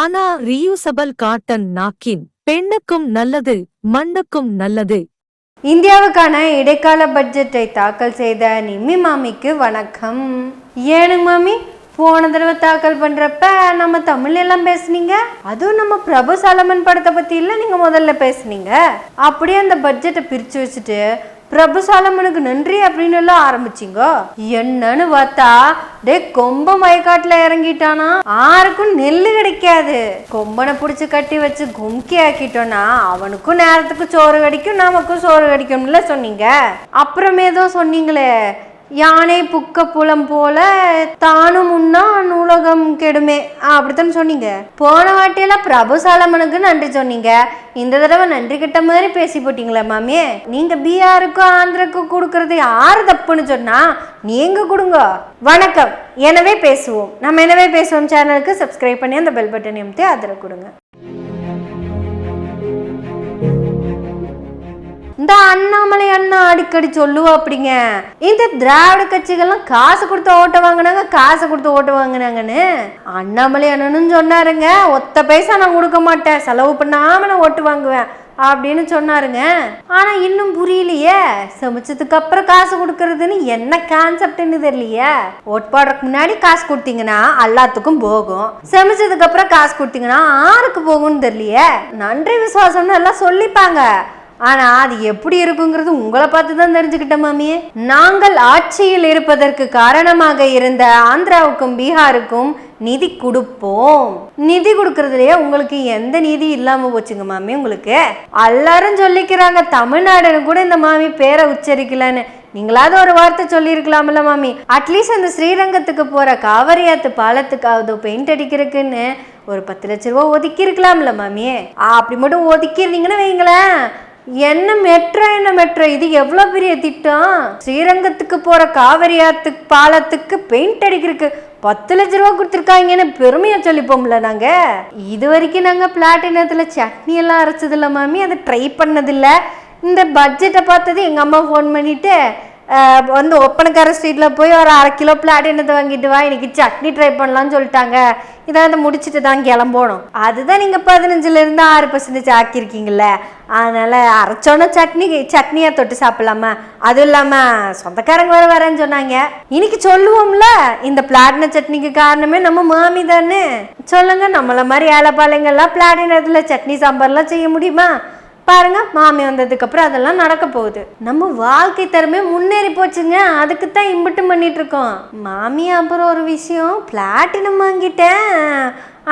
ஆனா reusable cotton நாக்கின் பெண்ணுக்கும் நல்லது மண்ணுக்கும் நல்லது. இந்தியாவுக்கான இடைக்கால பட்ஜெட்டை தாக்கல் செய்த நிம்மி மாமிக்கு வணக்கம். ஏனுங்க மாமி போன தடவை தாக்கல் பண்றப்ப நம்ம தமிழ்ல எல்லாம் பேசுனீங்க. அதுவும் நம்ம பிரபு சாலமன் படத்தை பத்தி இல்ல நீங்க முதல்ல பேசுனீங்க. அப்படியே அந்த பட்ஜெட்டை பிரிச்சு வச்சுட்டு பிரபு சாலமனுக்கு நன்றி அப்படின்னு எல்லாம் ஆரம்பிச்சிங்க. என்னன்னு பார்த்தா டே கொம்ப மயக்காட்டுல இறங்கிட்டானா? ஆருக்கும் நெல்லு கிடைக்காது. கொம்பனை பிடிச்சி கட்டி வச்சு கும்கி ஆக்கிட்டோம்னா அவனுக்கும் நேரத்துக்கு சோறு கிடைக்கும் நமக்கும் சோறு கிடைக்கும்ல சொன்னீங்க. அப்புறம் ஏதோ சொன்னீங்களே யானை புக்க புலம் போல தானும் உண்ணா நூலகம் கெடுமே. அப்படித்தான் சொன்னீங்க. போன வாட்டியெல்லாம் பிரபு சாலமனுக்கு நன்றி சொன்னீங்க. இந்த தடவை நன்றி கிட்ட மாதிரி பேசி போட்டீங்களே மாமியே. நீங்க பீகாருக்கும் ஆந்திராக்கும் கொடுக்கறது யாரு தப்புன்னு சொன்னா நீங்க கொடுங்க. வணக்கம். எனவே பேசுவோம். நம்ம எனவே பேசுவோம். சேனலுக்கு சப்ஸ்கிரைப் பண்ணி அந்த பெல் பட்டன் எம்தி ஆதரவு கொடுங்க. இந்த அண்ணாமலை அண்ணா அடிக்கடி சொல்லுவா அப்படிங்க இந்த திராவிட கட்சிகள்லாம் காசு கொடுத்து ஓட்ட வாங்கினாங்க காசு கொடுத்து ஓட்ட வாங்கினாங்கன்னு. அண்ணாமலை அண்ணனும் சொன்னாருங்க ஒத்த பைசா நான் கொடுக்க மாட்டேன் செலவு பண்ணாம நான் ஓட்டு வாங்குவேன் அப்படின்னு சொன்னாருங்க. ஆனா இன்னும் புரியலையே சமைச்சதுக்கு அப்புறம் காசு கொடுக்கறதுன்னு என்ன கான்செப்ட்னு தெரியலையே. ஓட்டு போடுறதுக்கு முன்னாடி காசு கொடுத்தீங்கன்னா எல்லாத்துக்கும் போகும். சமைச்சதுக்கு அப்புறம் காசு கொடுத்தீங்கன்னா ஆருக்கு போகும்னு தெரியலையே. நன்றி விசுவாசம்னு எல்லாம் சொல்லிப்பாங்க. ஆனா அது எப்படி இருக்குங்கிறது உங்களை பார்த்து தான் தெரிஞ்சுக்கிட்டேன் மாமியே. நாங்கள் ஆட்சியில் இருப்பதற்கு காரணமாக இருந்த ஆந்திராவுக்கும் பீகாருக்கும் நிதி கொடுப்போம். நிதி கொடுக்கறதுலயே உங்களுக்கு எந்த நிதி இல்லாம போச்சுங்க மாமி உங்களுக்கு? எல்லாரும் சொல்லிக்கிறாங்க தமிழ்நாடுன்னு கூட இந்த மாமி பேரை உச்சரிக்கலன்னு. நீங்களாவது ஒரு வார்த்தை சொல்லியிருக்கலாம்ல மாமி. அட்லீஸ்ட் அந்த ஸ்ரீரங்கத்துக்கு போற காவரியாத்து பாலத்துக்காவது பெயிண்ட் அடிக்கிறதுக்குன்னு ஒரு பத்து லட்ச ரூபா ஒதுக்கி இருக்கலாம்ல மாமியே அப்படி மட்டும் ஒதுக்கிருந்தீங்கன்னு வைங்களேன் என்ன மெட்ரோ என்ன மெட்ரோ இது எவ்வளோ பெரிய திட்டம்? ஸ்ரீரங்கத்துக்கு போகிற காவிரி ஆற்றுக்கு பாலத்துக்கு பெயிண்ட் அடிக்கிறதுக்கு பத்து லட்ச ரூபா கொடுத்துருக்காங்கன்னு பெருமையாக சொல்லிப்போம்ல நாங்கள் இது வரைக்கும் நாங்கள் பிளாட்டினத்தில் சட்னி எல்லாம் அரைச்சதில்ல மாமி. அதை ட்ரை பண்ணதில்லை. இந்த பட்ஜெட்டை பார்த்தது எங்கள் அம்மா ஃபோன் பண்ணிவிட்டு வந்து ஒப்பனக்கார ஸ்ட்ரீட்டில் போய் ஒரு அரை கிலோ பிளாட்டினத்தை வாங்கிட்டு வா இன்னைக்கு சட்னி ட்ரை பண்ணலாம்னு சொல்லிட்டாங்க. இதை வந்து முடிச்சுட்டு தான் கிளம்பணும். அதுதான் நீங்கள் பதினஞ்சுலேருந்து ஆறு பர்சன்டேஜ் ஆக்கியிருக்கீங்கள அதனால் அரைச்சோன்னா சட்னி சட்னியாக தொட்டு சாப்பிடலாமா? அதுவும் இல்லாமல் சொந்தக்காரங்க வேறு வரேன்னு சொன்னாங்க. இன்னைக்கு சொல்லுவோம்ல இந்த பிளாட்டின சட்னிக்கு காரணமே நம்ம மாமி தானே. சொல்லுங்கள் நம்மளை மாதிரி ஏழைப்பாளைங்கெல்லாம் பிளாட்டினத்தில் சட்னி சாம்பார்லாம் செய்ய முடியுமா? பாருங்க மாமி வந்ததுக்கு அப்புறம் அதெல்லாம் நடக்க போகுது. நம்ம வாழ்க்கை தரமே முன்னேறி போச்சுங்க. அதுக்கு தான் இம்பிட்டு பண்ணிட்டு இருக்கோம். மாமி அப்புறம் ஒரு விஷயம் பிளாட்டினம் வாங்கிட்டேன்.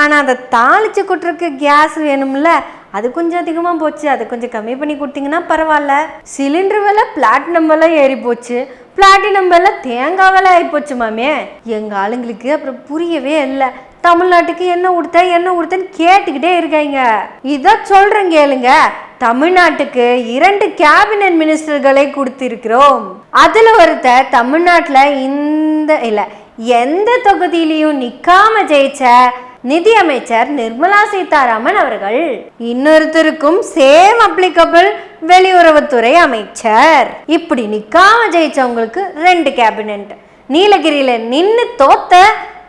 ஆனால் அதை தாளிச்சு கொட்டுறதுக்கு கேஸ் வேணும்ல. அது கொஞ்சம் அதிகமாக போச்சு. அதை கொஞ்சம் கம்மி பண்ணி கொடுத்தீங்கன்னா பரவாயில்ல. சிலிண்டர் விலை பிளாட்டினம் விலை ஏறி போச்சு. பிளாட்டினம் விலை தேங்காய் விலை ஆகி போச்சு மாமே எங்கள் ஆளுங்களுக்கு அப்புறம் புரியவே இல்லை. தமிழ்நாட்டுக்கு என்ன கொடுத்த என்ன கொடுத்தன்னு கேட்டுக்கிட்டே இருக்காங்க. இதான் சொல்கிறேன் கேளுங்க. தமிழ்நாட்டுக்கு இரண்டு கேபினட் மினிஸ்டர்களை கொடுத்திருக்கிறோம். அதில் ஒருத்தர் தமிழ்நாட்டில் இந்த இல்லை எந்த தொகுதியிலையும் நிற்காம ஜெயிச்ச நிதி அமைச்சர் நிர்மலா சீதாராமன் அவர்கள் இன்னொருத்தருக்கும் சேம் அப்ளிகபிள் வெளியுறவுத்துறை அமைச்சர். இப்படி நிற்காம ஜெயிச்சவங்களுக்கு ரெண்டு கேபினட் நீலகிரியில் நின்று தோத்த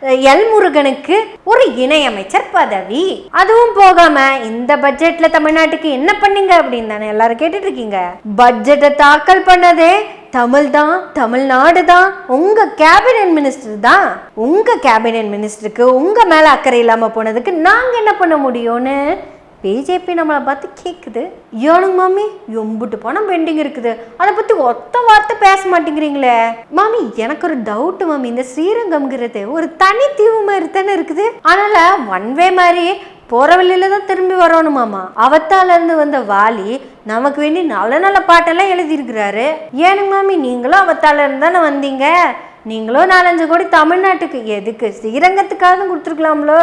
எல் முருகனுக்கு ஒரு இணையமைச்சர் பதவி. அதுவும் போகாம இந்த பட்ஜெட்ல தமிழ்நாட்டுக்கு என்ன பண்ணீங்க அப்படின்னு தானே எல்லாரும் கேட்டுட்டு இருக்கீங்க பட்ஜெட்டை தாக்கல் பண்ணதே தமிழ் தான் தமிழ்நாடு தான் உங்க கேபினட் மினிஸ்டர் தான். உங்க கேபினட் மினிஸ்டருக்கு உங்க மேல அக்கறை இல்லாம போனதுக்கு நாங்க என்ன பண்ண முடியும்னு? பிஜேபி நம்மளை பார்த்து கேட்குது ஏனுங்க மாமி எம்புட்டு பணம் பெண்டிங் இருக்குது. அதை பற்றி ஒத்த வார்த்தை பேச மாட்டேங்கிறீங்களே? மாமி எனக்கு ஒரு டவுட் மாமி. இந்த ஸ்ரீரங்கம்ங்கிறது ஒரு தனி தீவு மாதிரி தானே இருக்குது. அதனால் ஒன் வே மாதிரி போகிற வழியில தான் திரும்பி வரணுமாமா மாமா. அவத்தாலேருந்து வந்த வாலி நமக்கு வேண்டி நல்ல நல்ல பாட்டெல்லாம் எழுதியிருக்கிறாரு. ஏனுங்க மாமி நீங்களும் அவத்தாலேருந்து தானே வந்தீங்க? நீங்களும் நாலஞ்சு கோடி தமிழ்நாட்டுக்கு எதுக்கு? ஸ்ரீரங்கத்துக்காக கொடுத்துருக்கலாம்லோ.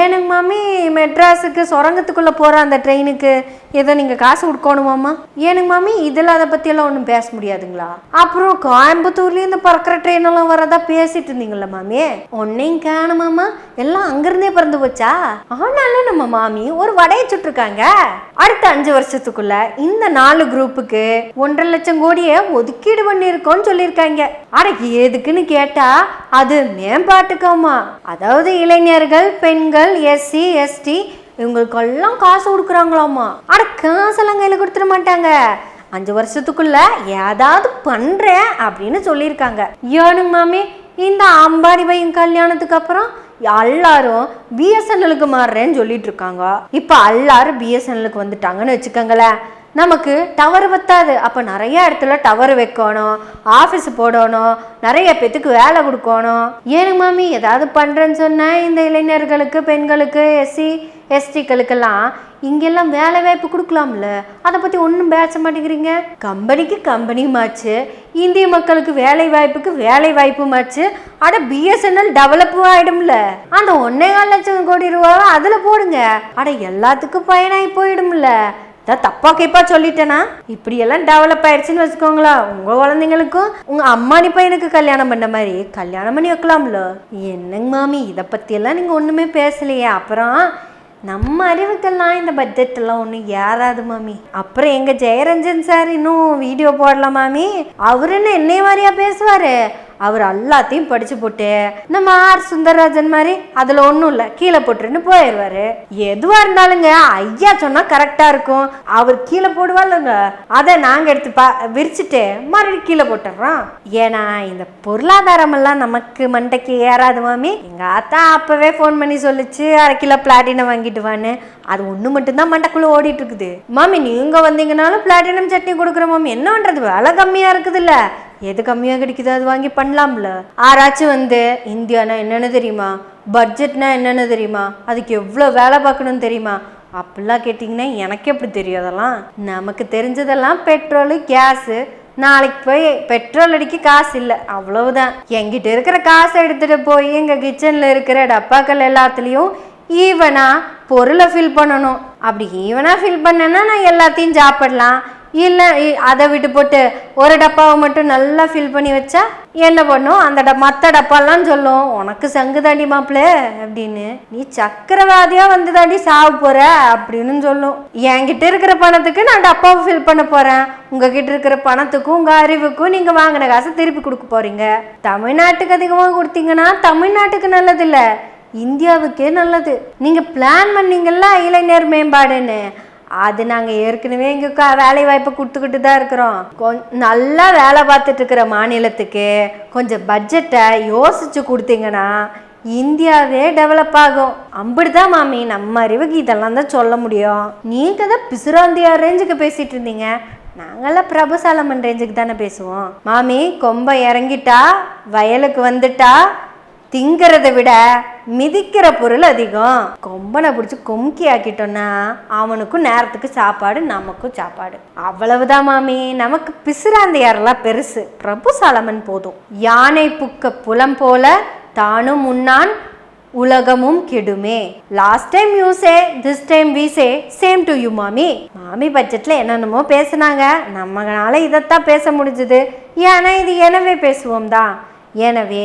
ஏனுங்க மாமி மெட்ராஸுக்கு சுரங்கத்துக்குள்ள போற அந்த ட்ரெயினுக்கு ஏதோ நீங்க காசு கொடுக்கணுமாம்மா? ஏனுங்க மாமி இதெல்லாம் அதை பற்றியெல்லாம் ஒன்றும் பேச முடியாதுங்களா? அப்புறம் கோயம்புத்தூர்லேருந்து பறக்கிற ட்ரெயின் எல்லாம் வரதா பேசிட்டு இருந்தீங்களா மாமி? ஒன்னையும் காணுமாம்மா. எல்லாம் அங்கேருந்தே பறந்து போச்சா? ஆனாலும் நம்ம மாமி ஒரு வடையை சுட்டிருக்காங்க. அடுத்த அஞ்சு வருஷத்துக்குள்ள இந்த நாலு குரூப்புக்கு ஒன்றரை லட்சம் கோடியை ஒதுக்கீடு பண்ணியிருக்கோம்னு சொல்லியிருக்காங்க. அட எதுக்குன்னு அப்படின்னு கேட்டா அது மேம்பாட்டுக்கம்மா அதாவது இளைஞர்கள் பெண்கள் எஸ்சி எஸ்டி இவங்களுக்கெல்லாம் காசு கொடுக்குறாங்களாமா அட காசெல்லாம் கையில் கொடுத்துட மாட்டாங்க. அஞ்சு வருஷத்துக்குள்ள ஏதாவது பண்றேன் அப்படின்னு சொல்லியிருக்காங்க. ஏனுங்க மாமி இந்த அம்பாடி பையன் கல்யாணத்துக்கு அப்புறம் எல்லாரும் பிஎஸ்என்எலுக்கு மாறுறேன்னு சொல்லிட்டு இருக்காங்க. இப்போ எல்லாரும் பிஎஸ்என்எலுக்கு வந்துட்டாங்கன்னு வச்சுக்கோங்களேன். நமக்கு டவர் பத்தாது. அப்போ நிறைய இடத்துல டவர் வைக்கணும் ஆஃபீஸ் போடணும் நிறைய பேத்துக்கு வேலை கொடுக்கணும். ஏனுங்க மாமி ஏதாவது பண்ணுறேன்னு சொன்னால் இந்த இளைஞர்களுக்கு பெண்களுக்கு எஸ்சி எஸ்டிக்களுக்கெல்லாம் இங்கெல்லாம் வேலை வாய்ப்பு கொடுக்கலாம்ல. அதை பற்றி ஒன்றும் பேச மாட்டேங்கிறீங்க? கம்பெனிக்கு கம்பெனியுமாச்சு இந்திய மக்களுக்கு வேலை வாய்ப்புக்கு வேலை வாய்ப்புமாச்சு அட பிஎஸ்என்எல் டெவலப்பும் ஆகிடும்ல அந்த ஒன்னே கால் லட்சம் கோடி ரூபாவை அதில் போடுங்க. அட எல்லாத்துக்கும் பயனாகி போயிடும்ல. ஏதாவது தப்பா கேப்பா சொல்லிட்டேனா? இப்படியெல்லாம் டெவலப் ஆயிடுச்சுன்னு வச்சுக்கோங்களா. உங்க குழந்தைங்களுக்கும் உங்க அம்மானி பையனுக்கு கல்யாணம் பண்ண மாதிரி கல்யாணம் பண்ணி வைக்கலாம்ல. என்னங்க மாமி இதை பத்தியெல்லாம் நீங்க ஒண்ணுமே பேசலையே. அப்புறம் நம்ம அறிவுக்கெல்லாம் இந்த பட்ஜெட் எல்லாம் ஒன்றும் ஏறாது மாமி. அப்புறம் எங்க ஜெயரஞ்சன் சார் இன்னும் வீடியோ போடலாம் மாமி. அவரு என்ன என்னை மாதிரியா பேசுவாரு? அவர் எல்லாத்தையும் படிச்சு போட்டு நம்ம ஆர் சுந்தரராஜன் மாதிரி அதுல ஒன்றும் இல்லை கீழே போட்டுருன்னு போயிடுவாரு. எதுவா இருந்தாலுங்க ஐயா சொன்னா கரெக்டா இருக்கும். அவர் கீழே போடுவாள்லங்க அதை நாங்க எடுத்து பா விரிச்சுட்டு மறுபடியும் கீழே போட்டுடுறோம். ஏன்னா இந்த பொருளாதாரம் எல்லாம் நமக்கு மண்டைக்கு ஏறாது மாமி. எங்க ஆத்தா அப்பவே ஃபோன் பண்ணி சொல்லிச்சு அரை கிலோ பிளாட்டினம் வாங்கிட்டு வான்னு அது ஒண்ணு மட்டும்தான் மண்டைக்குள்ள ஓடிட்டு இருக்குது. மாமி நீங்க வந்தீங்கனாலும் பிளாட்டினம் சட்னி கொடுக்குற மாமி. என்ன பண்றது? விலை கம்மியா இருக்குதுல்ல. எது கம்மியாக கிடைக்குதோ அது வாங்கி பண்ணலாம்ல. ஆராய்ச்சி வந்து இந்தியானா என்னென்னு தெரியுமா? பட்ஜெட்னா என்னென்னு தெரியுமா? அதுக்கு எவ்வளோ வேலை பார்க்கணும்னு தெரியுமா? அப்படிலாம் கேட்டிங்கன்னா எனக்கு எப்படி தெரியும் அதெல்லாம்? நமக்கு தெரிஞ்சதெல்லாம் பெட்ரோலு கேஸு. நாளைக்கு போய் பெட்ரோல் அடிக்க காசு இல்லை அவ்வளவுதான். எங்கிட்ட இருக்கிற காசை எடுத்துகிட்டு போய் எங்கள் கிச்சனில் இருக்கிற டப்பாக்கள் எல்லாத்துலேயும் ஈவனாக பொருளை ஃபில் பண்ணணும். அப்படி ஈவனாக ஃபில் பண்ணேன்னா நான் எல்லாத்தையும் சாப்பிடலாம். இல்லை அதை விட்டு போட்டு ஒரு டப்பாவை மட்டும் நல்லா ஃபில் பண்ணி வச்சா என்ன பண்ணும்? அந்த ட மற்ற டப்பாலாம் சொல்லும் உனக்கு சங்கு தாண்டி மாப்பிள்ள அப்படின்னு. நீ சக்கரவாதியாக வந்து தாண்டி சாவு போகிற அப்படின்னு சொல்லும். என்கிட்ட இருக்கிற பணத்துக்கு நான் டப்பாவை ஃபில் பண்ண போகிறேன் உங்ககிட்ட இருக்கிற பணத்துக்கும் உங்கள் அறிவுக்கும் நீங்கள் வாங்கின காசை திருப்பி கொடுக்க போகிறீங்க தமிழ்நாட்டுக்கு அதிகமாக கொடுத்தீங்கன்னா தமிழ்நாட்டுக்கு நல்லதில்லை இந்தியாவுக்கே நல்லது. நீங்கள் பிளான் பண்ணீங்கல்ல இளைஞர் மேம்பாடுன்னு. அது நாங்கள் ஏற்கனவே இங்கே வேலை வாய்ப்பு கொடுத்துக்கிட்டு தான் இருக்கிறோம். கொஞ் நல்லா வேலை பார்த்துட்டு இருக்கிற மாநிலத்துக்கு கொஞ்சம் பட்ஜெட்டை யோசிச்சு கொடுத்தீங்கன்னா இந்தியாவே டெவலப் ஆகும். அப்படிதான் மாமி நம்ம அறிவுக்கு இதெல்லாம் தான் சொல்ல முடியும். நீங்கள் தான் பிசுராந்தியா ரேஞ்சுக்கு பேசிகிட்டு இருந்தீங்க. நாங்களாம் பிரபுசாலமன் ரேஞ்சுக்கு தானே பேசுவோம். மாமி கொம்ப இறங்கிட்டா வயலுக்கு வந்துட்டா திங்கிறத விட மிதிக்கிற பொருள் அதிகம். கொம்பனை பிடிச்சி கொம்கி ஆக்கிட்டோன்னா அவனுக்கும் நேரத்துக்கு சாப்பாடு நமக்கும் சாப்பாடு. அவ்வளவுதான் மாமி. நமக்கு பிசுராந்தையாரெல்லாம் பெருசு. பிரபு சாலமன் போதும். யானை புக்க புலம் போல தானும் உண்ணான் உலகமும் கெடுமே. Last time you say this time we say same to you மாமி. மாமி பட்ஜெட்டில் என்னென்னமோ பேசுனாங்க. நம்மனால இதைத்தான் பேச முடிஞ்சது. ஏன்னா இது எனவே பேசுவோம் தான் எனவே